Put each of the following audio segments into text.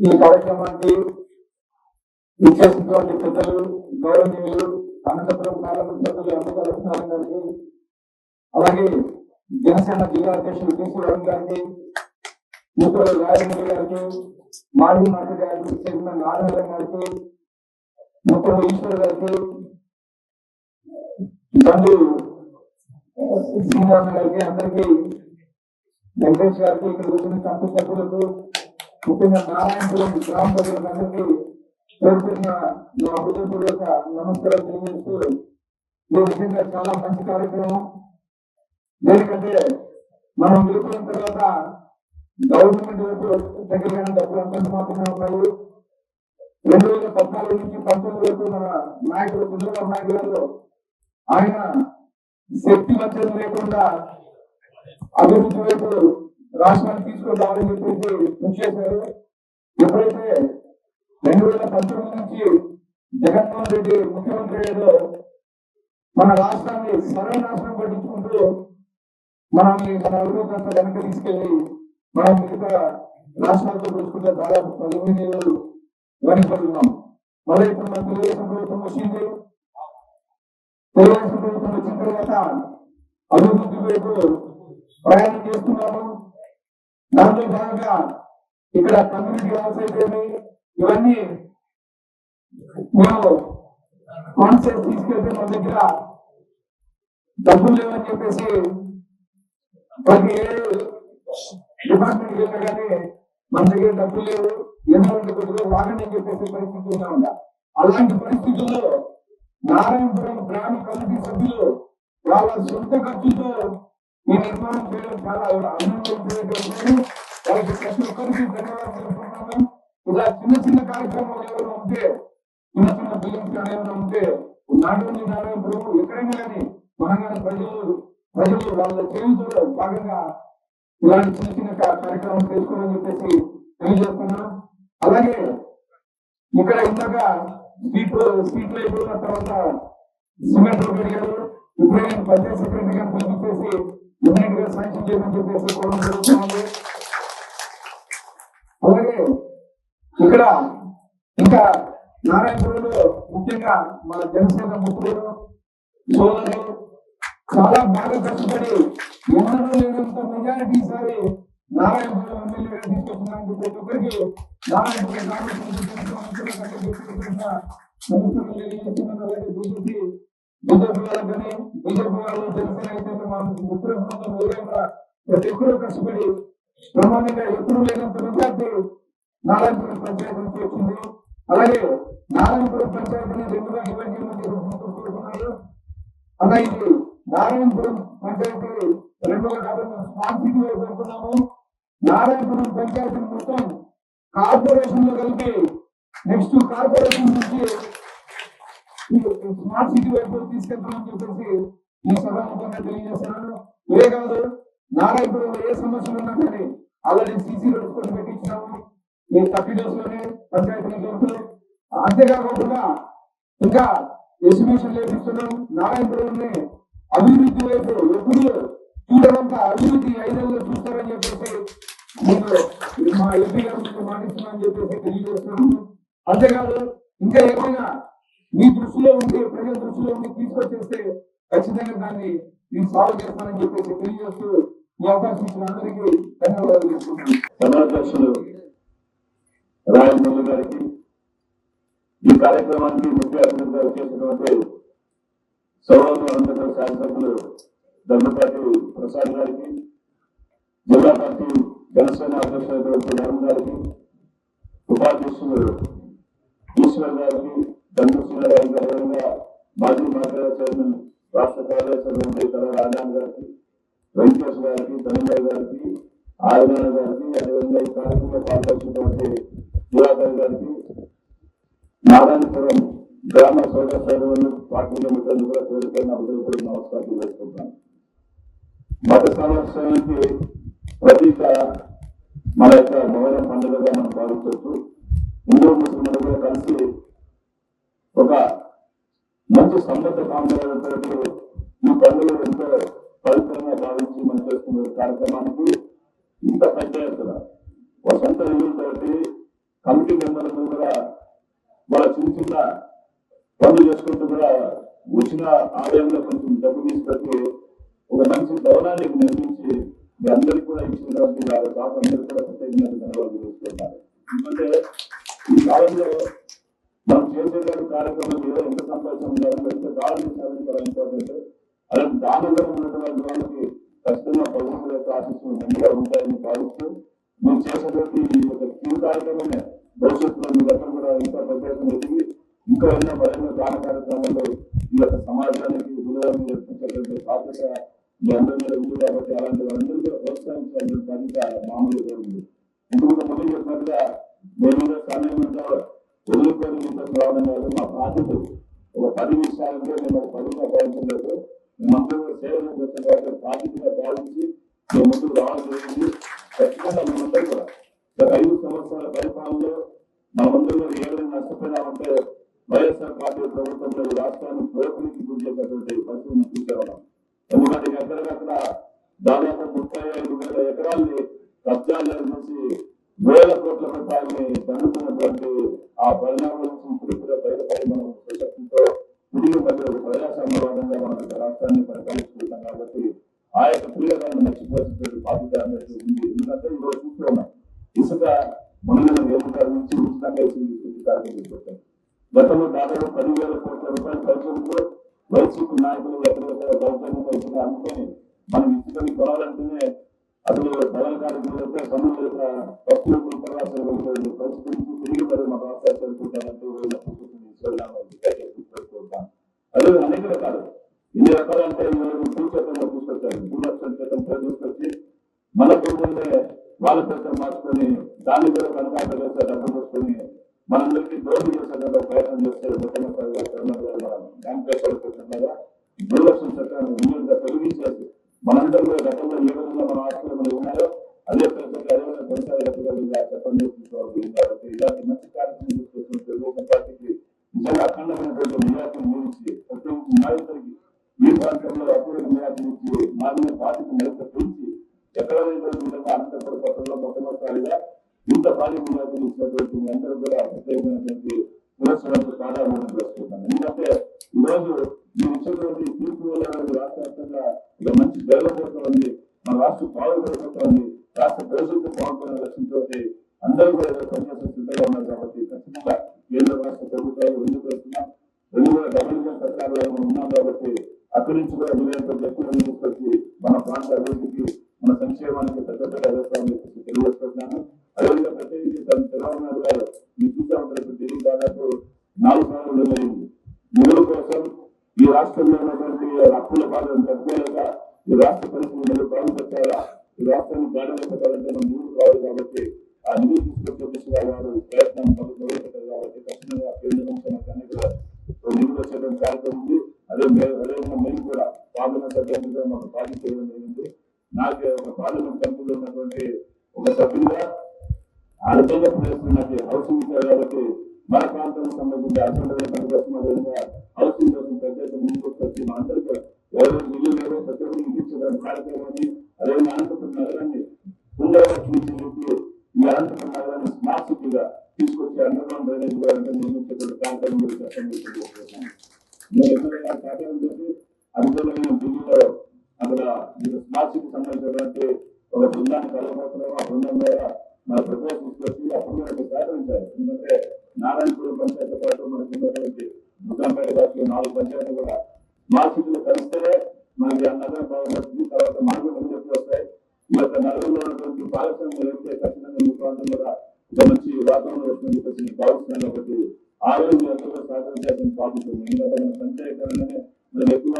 ఈ కార్యక్రమానికి విచ్చేసినటువంటి పెద్దలు గౌరవనీయులు అనంతపురం పార్లమెంట్ సభ్యులు ఎంపిక గారికి అలాగే జనసేన జిల్లా అధ్యక్షులు టీసీ గారికి మిత్రులు రాజమౌళి గారికి మాజీ మంత్రి గారికి చైర్మన్ నారాయణ గారికి మిత్రులు ఈశ్వర్ గారికి బంధు శ్రీనివాస గారికి అందరికీ వెంకటేష్ గారికి ఇక్కడ కూర్చున్న కంపెనీ సభ్యులకు ముఖ్యంగా నారాయణపురం గ్రామ ప్రజలందరికీ పేరుతున్న నా హృదయపూర్వక నమస్కారం తెలియజేస్తూ ఈ విధంగా చాలా మంచి కార్యక్రమం. ఎందుకంటే మనం వెళ్ళిపోయిన తర్వాత గవర్నమెంట్ వైపు దగ్గరగానే డబ్బులు అంత మాత్రమే ఉన్నాయి రెండు వేల పద్నాలుగు నుంచి పంతొమ్మిది వరకు మన నాయకుడు చంద్రబాబు నాయుడు గారు ఆయన శక్తి వంచన లేకుండా అభివృద్ధి వైపు రాష్ట్రాన్ని తీసుకొద్దామని చెప్పేసి కృషి చేశారు ఎప్పుడైతే రెండు వేల పంతొమ్మిది నుంచి జగన్మోహన్ రెడ్డి ముఖ్యమంత్రి అయ్యారో మన రాష్ట్రాన్ని సర్వనాశనం పట్టించుకుంటూ మనల్ని మన అభివృద్ధి అంతా తీసుకెళ్ళి మనం మిగతా రాష్ట్రాలతో చూసుకుంటే దాదాపు పదిహేను ఏళ్ళు వెనకబడుతున్నాం మళ్ళీ ఇప్పుడు మన తెలుగుదేశం ప్రభుత్వం వచ్చింది. తెలుగుదేశం ప్రభుత్వం వచ్చిన తర్వాత అభివృద్ధి వైపు ప్రయాణం చేస్తున్నాము. దాంతో భాగంగా ఇక్కడ కమ్యూనిటీ హాల్స్ అయితేమి ఇవన్నీ మేము కాన్సెప్ట్ తీసుకెళ్తే మన దగ్గర డబ్బులు లేవని చెప్పేసి ప్రతి ఏడు డిపార్ట్మెంట్ కానీ మన దగ్గర డబ్బులు లేవు. ఎందుకంటే కొద్దిగా వాగండి అని చెప్పేసి పరిస్థితి ఉన్నా అలాంటి పరిస్థితుల్లో నారాయణపురం గ్రామ కమిటీ సభ్యులు వాళ్ళ సొంత ఖర్చుతో ఈ నిర్మాణం చేయడం చాలా అభినందనటువంటి ఇలా చిన్న చిన్న కార్యక్రమాలు ఏమైనా ఉంటే చిన్న చిన్న బిల్డింగ్స్ కానీ ఏమైనా ఉంటే నాటువంటి నారాయణపురం ఎక్కడైనా కానీ తెలంగాణ ప్రజలు ప్రజలు వాళ్ళ జీవితంలో భాగంగా ఇలాంటి చిన్న చిన్న కార్యక్రమం చేసుకోవాలని చెప్పేసి తెలియజేస్తున్నాను అలాగే ఇక్కడ ఇందాక సీట్లు సీట్లు అయిపోయిన తర్వాత సిమెంట్ రోడ్ అడిగారు ఇప్పుడే నేను పంచాయత్ సెక్రటరీ గారిని పిలిపించేసి ఇమీడియట్గా సాంక్షన్ చేయమని చెప్పేసి కోరడం జరుగుతుంది అలాగే ఇక్కడ ఇంకా నారాయణపురంలో ముఖ్యంగా మన జనసేన ముఖ్యులు సోదరులు చాలా బాగా కష్టపడి ఎన్నడూ లేనంత మెజారిటీ ఈసారి నారాయణపురం ఎమ్మెల్యేగా తీసుకొస్తున్నారని చెప్పి ప్రతి ఒక్కరికి నారాయణపురం గ్రామ అలాగే బీజేపీ బీజేపీ వాళ్ళకి కానీ బీజేపీ వాళ్ళు జనసేన అయితే మన మిత్రుల ప్రతి ఒక్కరూ కష్టపడి ప్రమాణంగా ఎప్పుడు లేనంత మెజార్టీ నారాయణపురం పంచాయతీ నుంచి వచ్చింది. అలాగే నారాయణపురం పంచాయతీని రెండుగా డివైడ్ చేయమని చెప్పి అలా ఇది నారాయణపురం పంచాయతీ రెండుగా కాబట్టి మనం స్మార్ట్ సిటీ వైపు వెళ్తున్నాము నారాయణపురం పంచాయతీ మొత్తం కార్పొరేషన్లో కలిపి నెక్స్ట్ కార్పొరేషన్ నుంచి స్మార్ట్ సిటీ వైపు తీసుకెళ్తామని చెప్పేసి ఈ సభాముఖంగా తెలియజేస్తున్నాను. ఇవే కాదు నారాయణపురంలో ఏ సమస్యలు ఉన్నా కానీ ఆల్రెడీ సీసీ రోడ్స్ కొన్ని పెట్టించినాము. ఈ థర్టీ డేస్లోనే పంచాయతీ దొరుకుతుంది అంతేకాకుండా ఇంకా ఎస్టిమేషన్ లేపిస్తున్నాం నారాయణపురంని అభివృద్ధి వైపు ఎప్పుడు చూడడంత అభివృద్ధి ఐదేళ్ళు చూస్తారని చెప్పేసి మీరు మా ఎంపీ గారు మీకు చెప్పేసి తెలియజేస్తున్నాను అంతేకాదు ఇంకా ఏమైనా మీ దృష్టిలో ఉండి ప్రజల దృష్టిలో ఉండి తీసుకొచ్చేస్తే ఖచ్చితంగా దాన్ని నేను సాల్వ్ చేస్తానని చెప్పేసి తెలియజేస్తూ ఈ అవకాశం ఇచ్చిన అందరికీ ధన్యవాదాలు తెలుపుతున్నాను సభాధ్యక్షులు రాజమౌళి గారికి ఈ కార్యక్రమానికి ముఖ్య అతిథిగా చేసినటువంటి సౌరభ అనంతపురం శాసనసభ్యులు దండపాటి ప్రసాద్ గారికి జిల్లా పార్టీ జనసేన అధ్యక్షులైనటువంటి వరుణ్ గారికి ఉపాధ్యక్షులు ఈశ్వర్ గారికి దండశ్రీ గారికి మాజీ మాట్లాడే చైర్మన్ రాష్ట్ర కార్యదర్శి తల రాజాన్ గారికి వెంకటేష్ గారికి ధనంజయ్ గారికి ఆదినారాయణ గారికి అదేవిధంగా ఈ కార్యక్రమంలో పాల్గొచ్చినటువంటి దివాకర్ గారికి నారాయణపురం గ్రామ సోదర సైన్యులు పార్టీలో మిత్రులు కూడా అందరూ కూడా నమస్కారం వేసుకుంటాను మత సంవత్సరానికి ప్రతీక మన యొక్క మొహరం పండుగగా మనం భావించవచ్చు. హిందూ ముస్లింలు కూడా కలిసి ఒక మంచి సంబంధ కాంబినేషన్తో ఈ పండుగ ఎంతో పవిత్రంగా భావించి మనం చేస్తున్న కార్యక్రమానికి ఇంత పెద్ద ఎత్తున చిన్న పనులు చేసుకుంటూ కూడా వచ్చిన ఆదాయంలో కొంచెం డబ్బు తీసుకొచ్చి ఒక మంచి భవనాన్ని నిర్మించి మీ అందరికీ కూడా ఇచ్చిన తర్వాత పాప అందరూ కూడా కృతజ్ఞతలు ధన్యవాదాలు తెలుసుకుంటారు ఎందుకంటే ఈ కాలంలో మనం చేసేటువంటి కార్యక్రమం ఏదో ఎంత సంపాదించాలి ఎంత దాడులు సాధించాలి ఇంపార్టెంట్ అలాంటి దానిలో ఉన్నటువంటి వాళ్ళకి ఖచ్చితంగా ప్రభుత్వం యొక్క ఆశిస్సులు మెండుగా ఉంటాయని భావిస్తూ మీరు చేసేటువంటి ఈ యొక్క క్యూ కార్యక్రమమే భవిష్యత్తులో మీ దగ్గర కూడా ఇంకా ప్రత్యేకంగా ఎదిగి ఇంకా ఉన్న మరెన్నో దాన కార్యక్రమాల్లో ఈ యొక్క సమాజానికి ఉదయం నేర్పించేటువంటి బాధ్యత మీ అందరి మీద ఉంది కాబట్టి అలాంటి వారందరూ కూడా ప్రోత్సహించాలని బాధ్యత మామూలు ఉంది. ఇంకొక ముందు చెప్పినట్టుగా మేము కూడా సమయం అంతా వదులుకొని మీతో రావడం కాదు మా బాధ్యత ఒక పది నిమిషాలంటే మేము ఒక పదిగా భావించలేదు మేమందరూ సేవలు వచ్చిన కాబట్టి బాధ్యతగా భావించి మేము ముందుకు రావడం జరిగింది ఖచ్చితంగా మేమందరూ కూడా. ఐదు సంవత్సరాల పరిపాలనలో మనమందరూ ఏమైనా వైఎస్ఆర్ పార్టీ ప్రభుత్వంలో ఈ రాష్ట్రాన్ని దోపిడీకి గురి చేసినటువంటి పరిస్థితిని చూసేవాళ్ళం. ఎందుకంటే ఎక్కడికక్కడ దాదాపు ముప్పై ఐదు వేల ఎకరాల్ని కబ్జాలు చేసి వేల కోట్ల రూపాయలని దండుతున్నటువంటి ఆ పరిణామం ಸಂಬಂಧಿಸಿದ ఈ రోజు మీరు ఇచ్చినటువంటి తీర్పు వల్ల రాష్ట్ర వ్యాప్తంగా ఒక మంచి డెవలప్మెంట్ ఉంది. మన రాష్ట్రం బాగుపడిపోతుంది రాష్ట్ర భవిష్యత్తు బాగుపడే లక్ష్యంతో అందరూ కూడా ఏదో పనిచేసే సిద్ధంగా ఉన్నారు కాబట్టి ఖచ్చితంగా కేంద్ర రాష్ట్ర ప్రభుత్వాలు రెండు పెడుతున్నాం రెండు కూడా డబుల్ సర్కారులో మనం ఉన్నాం కాబట్టి అక్కడి నుంచి కూడా వీలైనంత ఎక్కువ తీసుకొచ్చి మన ప్రాంత అభివృద్ధికి మన సంక్షేమానికి పెద్ద పెద్ద వ్యవస్థలను తెలియజేస్తున్నాను. అదేవిధంగా ప్రత్యేకించి తన తెలంగాణ గారు మీరు చూసే ఉంటారు ఢిల్లీ దాదాపు నాలుగు సార్లు నిర్ణయింది నిధుల కోసం ఈ రాష్ట్రంలో ఉన్నటువంటి అప్పుల బాధను తట్టుకోలేక ఈ రాష్ట్ర పరిస్థితులు బాగు పెట్టాలా? ఈ రాష్ట్రాన్ని గాడిలో పెట్టాలంటే మనం ముందు కావాలి కాబట్టి ఆ నిధులు తీసుకొచ్చే దిశగా వారు ప్రయత్నం మొదలుపెట్టారు కాబట్టి ఖచ్చితంగా కేంద్ర సంస్థానాన్ని కూడా నిధులు వచ్చేటువంటి కార్యక్రమం ఉంది. అదే మే- అదేవిధంగా మేము కూడా పార్లమెంట్ సభ్యులుగా మాకు పార్టీ చేయడం జరిగింది. నాకు ఒక పార్లమెంట్ సభ్యులు ఉన్నటువంటి ఒక సభ్యులుగా అర్థంగా నాకు హౌసింగ్ ఇచ్చారు కాబట్టి మన ప్రాంతానికి సంబంధించి అర్థంగా పనిచేస్తున్న హౌసింగ్ కోసం మా అందరికీ ఎవరైతే ఇల్లు ప్రతి ఒక్కరు కార్యక్రమాన్ని అదేవిధంగా నగరాన్ని సుందరంగా ఈ నగరాన్ని స్మార్ట్ సిటీగా తీసుకొచ్చి అండర్గ్రౌండ్ డ్రైనేజ్ కూడా నిర్మించేటువంటి కార్యక్రమం నేను చేసి అందులో ఢిల్లీలో అక్కడ స్మార్ట్ సిటీ సంబంధించినటువంటి ఒక బృందాన్ని కలగబోతున్నాము ఆ బృందం ద్వారా మన ప్రపోజల్ తీసుకొచ్చి అప్పుడు మనకు సహకరించాలి ఎందుకంటే నారాయణపురం పంచాయతీ పాటు మనకు ఉన్నటువంటి ముద్దంపేట నాలుగు పంచాయతీలు కూడా స్మార్ట్ సిటీలో కలిస్తేనే మనకి ఆ నగరం తర్వాత మనకు అభివృద్ధి వస్తాయి. ఈ యొక్క నగరంలో ఉన్నటువంటి పారిశ్రామిక వ్యవస్థ ఖచ్చితంగా మీ ప్రాంతం కూడా ఒక మంచి వాతావరణం వస్తుందని చెప్పేసి నేను భావిస్తున్నాను. కాబట్టి ఆ రోజు మీ అందరూ సహకరించాల్సిన బాధ్యత ఎందుకంటే మన పంచాయతీలోనే మనం ఎక్కువ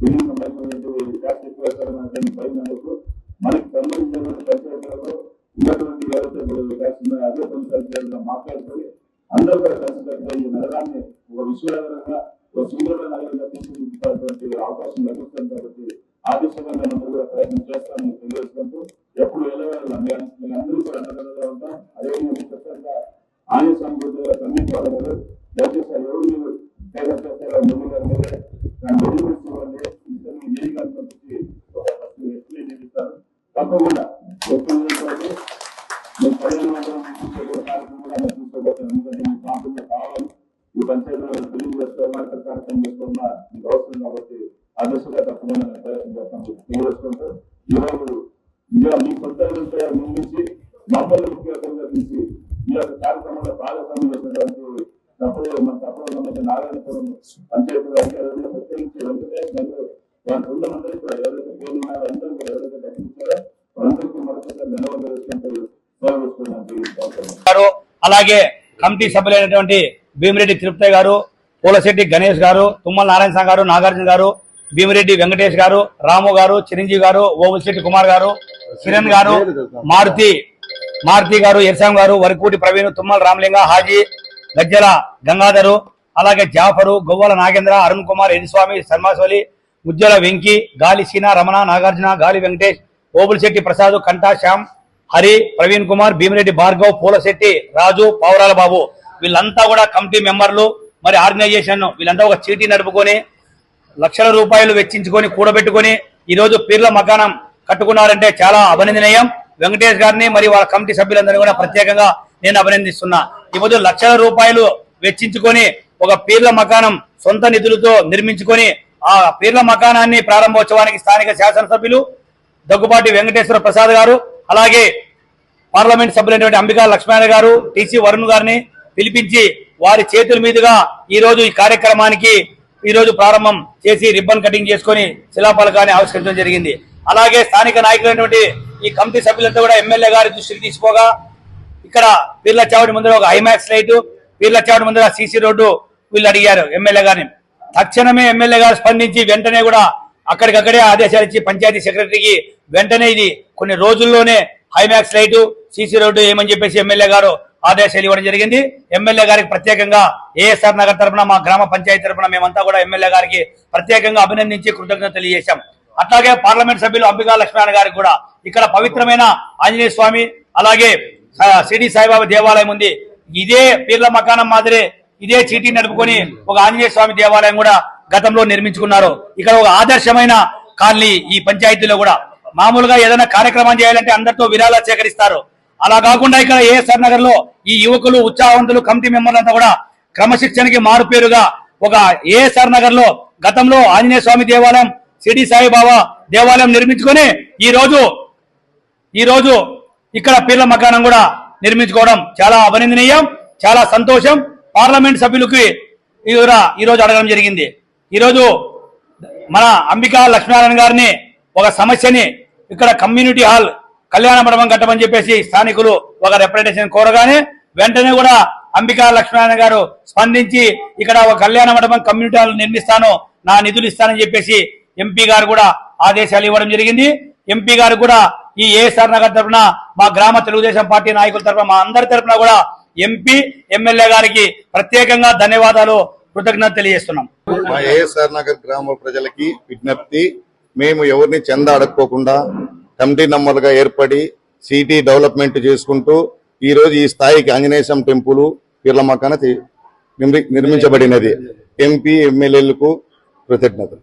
బిల్డింగ్ సంబంధించినటువంటి ట్యాక్స్ ఎక్కువ వేస్తారని పైన మనకి సంబంధించినటువంటి పంచాయతీలలో ఉన్నటువంటి ఎవరైతే ఇప్పుడు ట్యాక్స్ ఉన్నాయో అదే పంచాయతీలలో మాట్లాడుకొని అందరూ కూడా కలిసికట్టుగా ఈ నగరాన్ని ఒక విశ్వనగరంగా సుందరమైన నగరంగా తీర్చిదిద్దుతున్నటువంటి అవకాశం లభిస్తుంది కాబట్టి ఆ దిశగా మేము కూడా ప్రయత్నం చేస్తామని తెలియజేసుకుంటూ ఎప్పుడు వెళ్ళగలం మేము అందరూ కూడా అండగా ఉంటాం. అదేవిధంగా మీకు ఆంజనేయ స్వామి దగ్గర కమ్యూనిటీ దయచేసి ఆ ఎవరు మీరు సేవ చేస్తారో ముందు గారు మీరే దాన్ని బెనిఫిట్స్ ఇవ్వండి ఇద్దరు ఏ గారు పంపించి ఒక ఫస్ట్ ఎక్స్ప్లెయిన్ చేపిస్తారు తప్పకుండా ఎప్పుడు చేసుకోవాలి మేము పదిహేను వందల నుంచి కూడా కార్యక్రమం కూడా పంచాయతీ బిల్లింగ్ చేసుకోవాలన్నా ఇక్కడ కార్యక్రమం చేసుకోవాలన్నా మీకు అవసరం కాబట్టి ఆ దిశగా తప్పకుండా నేను ప్రయత్నం చేస్తాను తెలియజేసుకుంటూ ఈరోజు ఇలా మీ ముందుంచి మమ్మల్ని తీసి ఈ యొక్క కార్యక్రమంలో భాగస్వామ్యం చేసినటువంటి మన నారాయణపురం పంచాయతీ ప్రత్యేకించి మరియు వారి బృందమందరూ కూడా ఎవరైతే ఉన్నారో అందరూ కూడా ఎవరైతే వారందరికీ మరొకసారి ధన్యవాదాలు అలాగే కమిటీ సభ్యులైనటువంటి భీమిరెడ్డి తిరుపతి గారు పూలశెట్టి గణేష్ గారు తుమ్మల నారాయణ స్వామి గారు నాగార్జున గారు భీమిరెడ్డి వెంకటేష్ గారు రాము గారు చిరంజీవి గారు ఓబులశెట్టి కుమార్ గారు కిరణ్ గారు మారుతి మారుతి గారు ఎర్సాం గారు వరకూటి ప్రవీణ్ తుమ్మల రామలింగ హాజీ గజ్జల గంగాధరు అలాగే జాఫరు గొవ్వల నాగేంద్ర అరుణ్ కుమార్ ఎరిస్వామి శర్మాసోలి ఉజ్వల వెంకి గాలి సీనా రమణ నాగార్జున గాలి వెంకటేష్ ఓబులశెట్టి ప్రసాద్ కంటా శ్యామ్ హరి ప్రవీణ్ కుమార్ భీమిరెడ్డి భార్గవ్ పూలశెట్టి రాజు పావురాల బాబు. వీళ్ళంతా కూడా కమిటీ మెంబర్లు. మరి ఆర్గనైజేషన్ వీళ్ళంతా ఒక చీటీ నడుపుకొని లక్షల రూపాయలు వెచ్చించుకొని కూడబెట్టుకొని ఈరోజు పీర్ల మకానం కట్టుకున్నారంటే చాలా అభినందనీయం. వెంకటేష్ గారిని మరి వాళ్ళ కమిటీ సభ్యులందరినీ కూడా ప్రత్యేకంగా నేను అభినందిస్తున్నా. ఈ రోజు లక్షల రూపాయలు వెచ్చించుకొని ఒక పీర్ల మకానం సొంత నిధులతో నిర్మించుకొని ఆ పీర్ల మకానాన్ని ప్రారంభోత్సవానికి స్థానిక శాసనసభ్యులు దగ్గుబాటి వెంకటేశ్వర ప్రసాద్ గారు అలాగే పార్లమెంట్ సభ్యులైనటువంటి అంబికా లక్ష్మణ గారు టీసీ వరుణ్ గారిని పిలిపించి వారి చేతుల మీదుగా ఈరోజు ఈ కార్యక్రమానికి ఈరోజు ప్రారంభం చేసి రిబ్బన్ కటింగ్ చేసుకొని శిలాఫలకాన్ని ఆవిష్కరించడం జరిగింది. అలాగే స్థానిక నాయకులైనటువంటి ఈ కమిటీ సభ్యులంతా కూడా ఎమ్మెల్యే గారి దృష్టికి తీసుకోగా ఇక్కడ పీర్ల చావడి ముందర ఒక ఐమాక్స్ లైట్ పీర్ల చావడి ముందర సీసీ రోడ్డు వీళ్ళు అడిగారు ఎమ్మెల్యే గారిని. తక్షణమే ఎమ్మెల్యే గారు స్పందించి వెంటనే కూడా అక్కడికక్కడే ఆదేశాలు ఇచ్చి పంచాయతీ సెక్రటరీకి వెంటనే ఇది కొన్ని రోజుల్లోనే హైమాక్స్ లైటు సీసీ రోడ్డు ఏమని చెప్పేసి ఎమ్మెల్యే గారు ఆదేశాలు ఇవ్వడం జరిగింది. ఎమ్మెల్యే గారికి ప్రత్యేకంగా ఏఎస్ఆర్ నగర్ తరపున మా గ్రామ పంచాయతీ తరపున మేమంతా కూడా ఎమ్మెల్యే గారికి ప్రత్యేకంగా అభినందించి కృతజ్ఞత తెలియజేశాం. అట్లాగే పార్లమెంట్ సభ్యులు అంబికా లక్ష్మణ గారికి కూడా ఇక్కడ పవిత్రమైన ఆంజనేయ స్వామి అలాగే సిడి సాయిబాబా దేవాలయం ఉంది. ఇదే పీర్ల మకానం మాదిరి ఇదే చీటీ నడుపుకొని ఒక ఆంజనేయ స్వామి దేవాలయం కూడా గతంలో నిర్మించుకున్నారు. ఇక్కడ ఒక ఆదర్శమైన కాలనీ ఈ పంచాయతీలో కూడా. మామూలుగా ఏదైనా కార్యక్రమం చేయాలంటే అందరితో విరాళాలు సేకరిస్తారు. అలా కాకుండా ఇక్కడ ఏఎస్ఆర్ నగర్లో ఈ యువకులు ఉత్సాహవంతులు కమిటీ మెంబర్లంతా కూడా క్రమశిక్షణకి మారుపేరుగా ఒక ఏఎస్ఆర్ నగర్లో గతంలో ఆంజనేయ స్వామి దేవాలయం సిడి సాయిబాబా దేవాలయం నిర్మించుకొని ఈ రోజు ఈ రోజు ఇక్కడ పీర్ల మకానం కూడా నిర్మించుకోవడం చాలా అభినందనీయం చాలా సంతోషం. పార్లమెంట్ సభ్యులకి ఈ రోజు- అడగడం జరిగింది. ఈరోజు మన అంబికా లక్ష్మీనారాయణ గారిని ఒక సమస్యని ఇక్కడ కమ్యూనిటీ హాల్ కళ్యాణ మండపం కట్టమని చెప్పేసి స్థానికులు ఒక రిప్రజెంటేషన్ కోరగానే వెంటనే కూడా అంబికా లక్ష్మీనారాయణ గారు స్పందించి ఇక్కడ ఒక కళ్యాణ మండపం కమ్యూనిటీ హాల్ నిర్మిస్తాను నా నిధులు ఇస్తానని చెప్పేసి ఎంపీ గారు కూడా ఆదేశాలు ఇవ్వడం జరిగింది. ఎంపీ గారు కూడా ఈ ఏఎస్ఆర్ నగర్ తరఫున మా గ్రామ తెలుగుదేశం పార్టీ నాయకుల తరఫున మా అందరి తరఫున కూడా ఎంపీ ఎమ్మెల్యే గారికి ప్రత్యేకంగా ధన్యవాదాలు కృతజ్ఞత తెలియజేస్తున్నాం. మా ఏఎస్ఆర్ నగర్ గ్రామ ప్రజలకి విజ్ఞప్తి మేము ఎవరిని చందా అడక్కోకుండా కమిటీ నంబర్గా ఏర్పడి సిటీ డెవలప్మెంట్ చేసుకుంటూ ఈ రోజు ఈ స్థాయికి ఆంజనేయ టెంపుల్ పీర్ల మకాన నిర్మించబడినది. ఎంపీ ఎమ్మెల్యేలకు కృతజ్ఞతలు.